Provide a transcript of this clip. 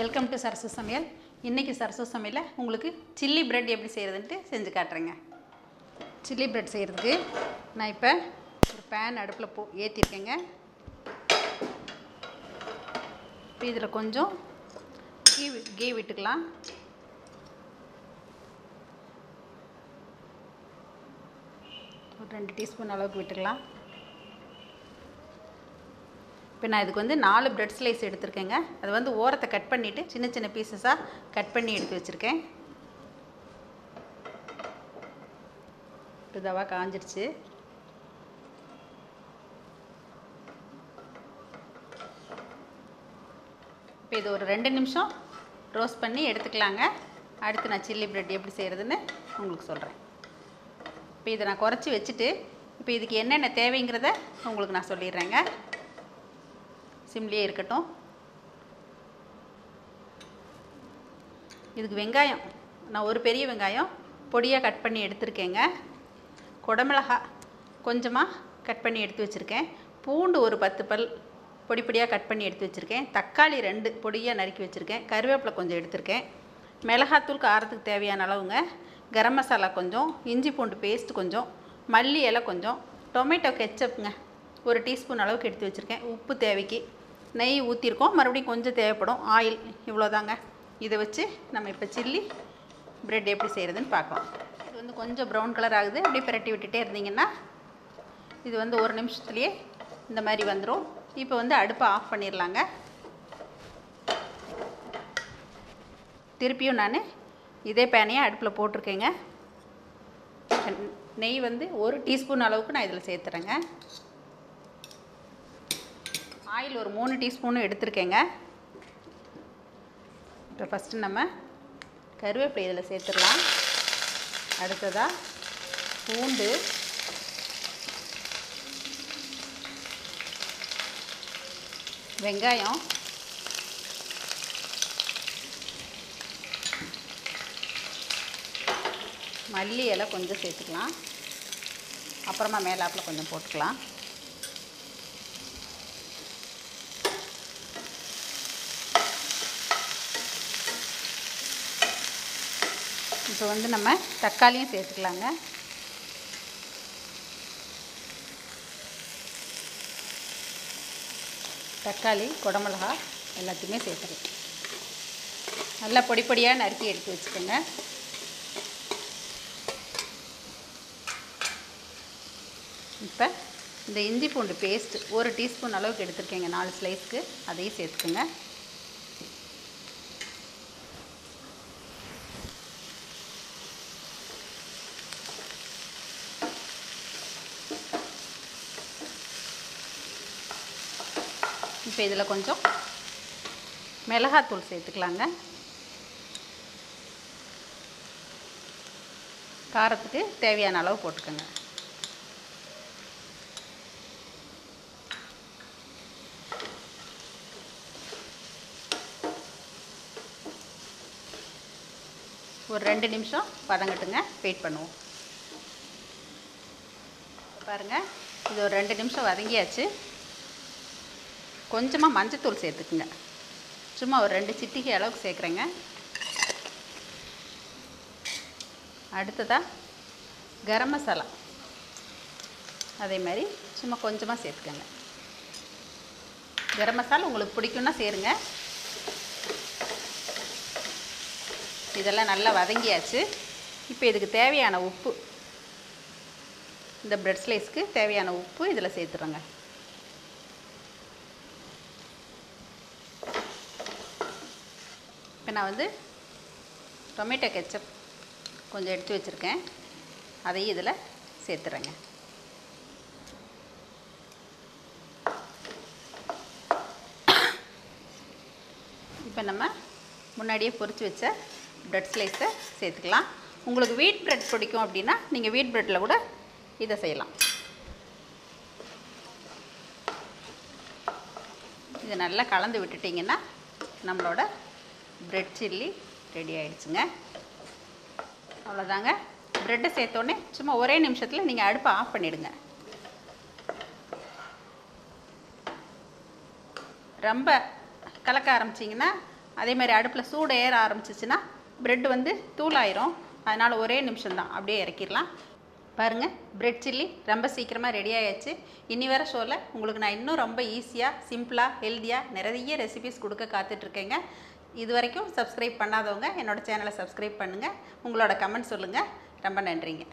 Welcome to Sarasu சமையல் இன்றைக்கி சரசு சமையலில் உங்களுக்கு சில்லி பிரெட் எப்படி செய்கிறதுன்ட்டு செஞ்சு காட்டுறேங்க. சில்லி பிரெட் செய்கிறதுக்கு நான் இப்போ ஒரு பேன் அடுப்பில் போ ஏற்றிருக்கேங்க இப்போ இதில் கொஞ்சம் கீ வி- கீ விட்டுக்கலாம். ஒரு ரெண்டு டீஸ்பூன் அளவுக்கு விட்டுக்கலாம். இப்போ நான் இதுக்கு வந்து நாலு பிரெட் ஸ்லைஸ் எடுத்திருக்கேங்க. அது வந்து ஓரத்தை கட் பண்ணிவிட்டு சின்ன சின்ன பீசஸாக கட் பண்ணி எடுத்து வச்சுருக்கேன். இப்போ தவா காஞ்சிருச்சு. இப்போ இது ஒரு ரெண்டு நிமிஷம் ரோஸ்ட் பண்ணி எடுத்துக்கலாங்க. அடுத்து நான் சில்லி பிரெட் எப்படி செய்கிறதுன்னு உங்களுக்கு சொல்கிறேன் இப்போ இதை நான் குறைச்சி வச்சுட்டு இப்போ இதுக்கு என்னென்ன தேவைங்கிறத உங்களுக்கு நான் சொல்லிடுறேங்க. சிம்லேயே இருக்கட்டும். இதுக்கு வெங்காயம். நான் ஒரு பெரிய வெங்காயம் பொடியாக கட் பண்ணி எடுத்திருக்கேங்க. குடமிளகா கொஞ்சமாக கட் பண்ணி எடுத்து வச்சுருக்கேன். பூண்டு ஒரு பத்து பல் பொடி பொடியாக கட் பண்ணி எடுத்து வச்சுருக்கேன். தக்காளி ரெண்டு பொடியாக நறுக்கி வச்சுருக்கேன். கருவேப்பிலை கொஞ்சம் எடுத்திருக்கேன். மிளகாத்தூள் காரத்துக்கு தேவையான அளவுங்க. கரம் மசாலா கொஞ்சம் இஞ்சி பூண்டு பேஸ்ட் கொஞ்சம் மல்லி இலை கொஞ்சம் டொமேட்டோ கெச்சப்புங்க. ஒரு டீஸ்பூன் அளவுக்கு எடுத்து வச்சுருக்கேன். உப்பு தேவைக்கு. நெய் ஊற்றிருக்கோம் மறுபடியும் கொஞ்சம் தேவைப்படும். ஆயில் இவ்வளோதாங்க இதை வச்சு நம்ம இப்போ சில்லி ப்ரெட் எப்படி செய்கிறதுன்னு பார்க்கலாம். இது வந்து கொஞ்சம் ப்ரௌன் கலர் ஆகுது. அப்படியே பிரட்டி விட்டுட்டே இருந்தீங்கன்னா இது வந்து ஒரு நிமிஷத்துலேயே இந்த மாதிரி வந்துடும் இப்போ வந்து அடுப்பை ஆஃப் பண்ணிடலாங்க திருப்பியும் நான் இதே பேனையை அடுப்பில் போட்டிருக்கேங்க. நெய் வந்து ஒரு டீஸ்பூன் அளவுக்கு நான் இதில் சேர்த்துறேங்க. ஆயில் ஒரு மூணு டீஸ்பூனும் எடுத்திருக்கேங்க. இப்போ ஃபஸ்ட்டு நம்ம கருவேப்பிலை இதில் சேர்த்துடலாம். அடுத்ததாக பூண்டு. வெங்காயம். மல்லி இலை கொஞ்சம் சேர்த்துக்கலாம். அப்புறமா மேலாப்பில் கொஞ்சம் போட்டுக்கலாம். இப்போ வந்து நம்ம தக்காளியும் சேர்த்துக்கலாங்க. தக்காளி குடமிளகா எல்லாத்தையுமே சேர்த்துக்கலாம். நல்லா பொடி பொடியாக நறுக்கி எடுத்து வச்சுக்கோங்க. இப்போ இந்த இஞ்சி பூண்டு பேஸ்ட் ஒரு டீஸ்பூன் அளவுக்கு எடுத்துருக்கேங்க நாலு ஸ்லைஸ்க்கு அதையும் சேர்த்துக்கோங்க. இப்போ இதில் கொஞ்சம் மிளகாத்தூள் சேர்த்துக்கலாங்க. காரத்துக்கு தேவையான அளவு போட்டுக்கோங்க. ஒரு ரெண்டு நிமிஷம் வதங்கட்டுங்க. வெயிட் பண்ணுவோம். பாருங்கள் இது ஒரு ரெண்டு நிமிஷம் வதங்கியாச்சு. கொஞ்சமாக மஞ்சத்தூள் சேர்த்துக்குங்க. சும்மா ஒரு ரெண்டு சிட்டிகை அளவுக்கு சேர்க்குறேங்க. அடுத்ததாக கரம் மசாலா. அதே மாதிரி சும்மா கொஞ்சமாக சேர்த்துக்கோங்க. கரம் மசாலா உங்களுக்கு பிடிக்கும்னா சேருங்க. இதெல்லாம் நல்லா வதங்கியாச்சு. இப்போ இதுக்கு தேவையான உப்பு. இந்த பிரெட் ஸ்லைஸ்க்கு தேவையான உப்பு இதில் சேர்த்துறோங்க. இப்போ நான் வந்து டொமேட்டோ கெச்சப் கொஞ்சம் எடுத்து வச்சுருக்கேன். அதையும் இதில் சேர்த்துறேங்க. இப்போ நம்ம முன்னாடியே பொறிச்சு வச்ச ப்ரெட் ஸ்லைஸை சேர்த்துக்கலாம். உங்களுக்கு வீட் பிரெட் பிடிக்கும் அப்படின்னா நீங்கள் வீட் பிரெட்டில் கூட இதை செய்யலாம். இதை நல்லா கலந்து விட்டுட்டிங்கன்னா நம்மளோட பிரெட் சில்லி ரெடி ஆகிடுச்சுங்க அவ்வளோதாங்க ப்ரெட்டை சேர்த்தோடனே சும்மா ஒரே நிமிஷத்தில் நீங்கள் அடுப்பை ஆஃப் பண்ணிவிடுங்க ரொம்ப கலக்க ஆரம்பிச்சிங்கன்னா அதே மாதிரி அடுப்பில் சூடு ஏற ஆரம்பிச்சிச்சின்னா ப்ரெட் வந்து தூளாயிரும். அதனால் ஒரே நிமிஷம்தான். அப்படியே இறக்கிடலாம். பாருங்கள் ப்ரெட் சில்லி ரொம்ப சீக்கிரமாக ரெடி ஆயாச்சு. இனி வர ஷோவில் உங்களுக்கு நான் இன்னும் ரொம்ப ஈஸியாக சிம்பிளாக ஹெல்த்தியாக நிறைய ரெசிபிஸ் கொடுக்க காத்துட்ருக்கேங்க இது வரைக்கும் சப்ஸ்கிரைப் பண்ணாதவங்க என்னோடய சேனலை சப்ஸ்கிரைப் பண்ணுங்கள் உங்களோட கமெண்ட் சொல்லுங்கள் ரொம்ப நன்றிங்க.